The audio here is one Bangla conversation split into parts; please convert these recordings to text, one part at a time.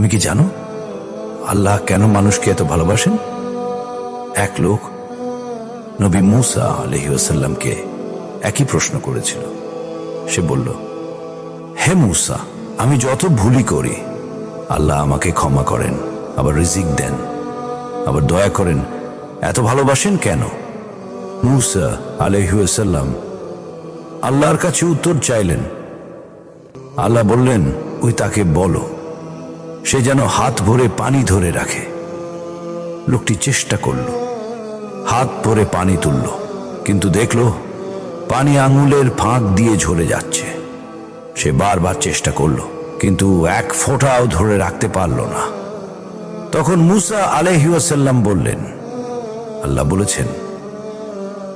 তুমি কি জানো? আল্লাহ কেন মানুষকে এত ভালোবাসেন? এক লোক, নবী মুসা আলহিউসাল্লামকে একই প্রশ্ন করেছিল। সে বলল, হে মুসা, আমি যত ভুলই করি, আল্লাহ আমাকে ক্ষমা করেন, আবার রিজিক দেন, আবার দয়া করেন। এত ভালোবাসেন কেন? মুসা আলহিউসাল্লাম আল্লাহর কাছে উত্তর চাইলেন। আল্লাহ বললেন, ওই তাকে বলো। সে যেন হাত ভরে পানি ধরে রাখে। লোকটি চেষ্টা করল। হাত ভরে পানি তুলল, কিন্তু দেখল পানি আঙুলের ফাঁক দিয়ে ঝরে যাচ্ছে। সে বারবার চেষ্টা করল, কিন্তু এক ফোঁটাও ধরে রাখতে পারল না। তখন মুসা আলহিউসাল্লাম বললেন, আল্লাহ বলেছেন,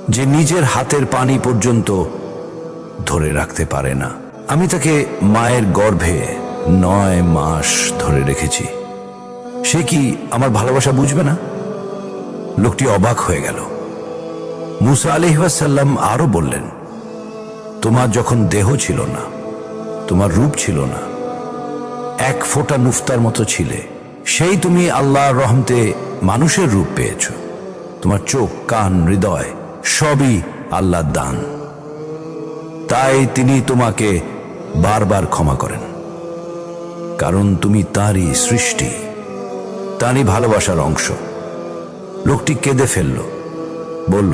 যে নিজের হাতের পানি পর্যন্ত ধরে রাখতে পারে না। আমি তাকে মায়ের গর্ভে নয় মাস ধরে রেখেছি। সে কি আমার ভালোবাসা বুঝবে না? লোকটি অবাক হয়ে গেল। মুসা আলিহাসাল্লাম আরও বললেন, তোমার যখন দেহ ছিল না, তোমার রূপ ছিল না, এক ফোঁটা নুফতার মতো ছিলে, সেই তুমি আল্লাহর রহমতে মানুষের রূপ পেয়েছ। তোমার চোখ, কান, হৃদয় সবই আল্লাহর দান। তাই তিনি তোমাকে বারবার ক্ষমা করেন। কারণ তুমি তারই সৃষ্টি, তারই ভালোবাসার অংশ। লোকটি কেঁদে ফেলল, বলল,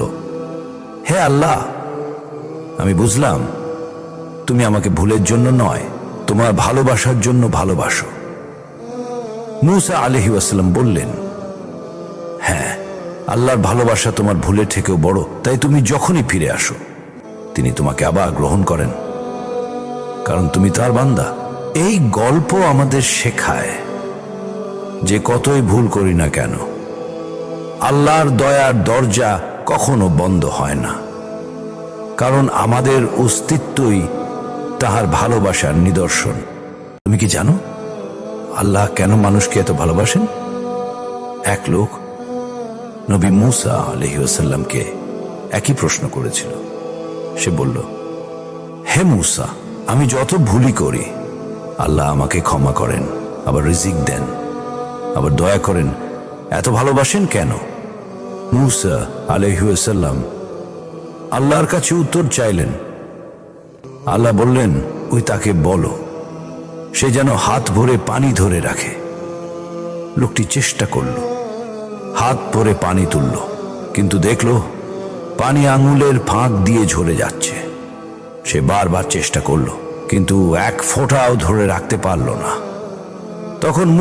হে আল্লাহ, আমি বুঝলাম, তুমি আমাকে ভুলের জন্য নয়, তোমার ভালোবাসার জন্য ভালোবাসো। মুসা আলহি ওয়াসাল্লাম বললেন হ্যাঁ আল্লাহর ভালোবাসা তোমার ভুলের থেকেও বড়, তাই তুমি যখনই ফিরে আসো, তিনি তোমাকে আবার গ্রহণ করেন, কারণ তুমি তার বান্দা। এই গল্প আমাদের শেখায় যে কতই ভুল করি না কেন, আল্লাহর দয়ার দরজা কখনো বন্ধ হয় না, কারণ আমাদের অস্তিত্বই তাহার ভালোবাসার নিদর্শন। তুমি কি জানো, আল্লাহ কেন মানুষকে এত ভালোবাসেন? এক লোক, নবী মুসা আলহিউসাল্লামকে একই প্রশ্ন করেছিল। সে বলল, হে মুসা, আমি যত ভুলই করি আল্লাহ আমাকে ক্ষমা করেন, আবার রিজিক দেন, আবার দয়া করেন। এত ভালোবাসেন কেন? মুসা আলহিউসাল্লাম আল্লাহর কাছে উত্তর চাইলেন। আল্লাহ বললেন, ওই তাকে বলো, সে যেন হাত ভরে পানি ধরে রাখে। লোকটি চেষ্টা করল, হাত ভরে পানি তুলল, কিন্তু দেখল পানি আঙুলের ফাঁক দিয়ে ঝরে যাচ্ছে। সে বারবার চেষ্টা করল কিন্তু এক ফোঁটাও ধরে রাখতে পারল না। তখন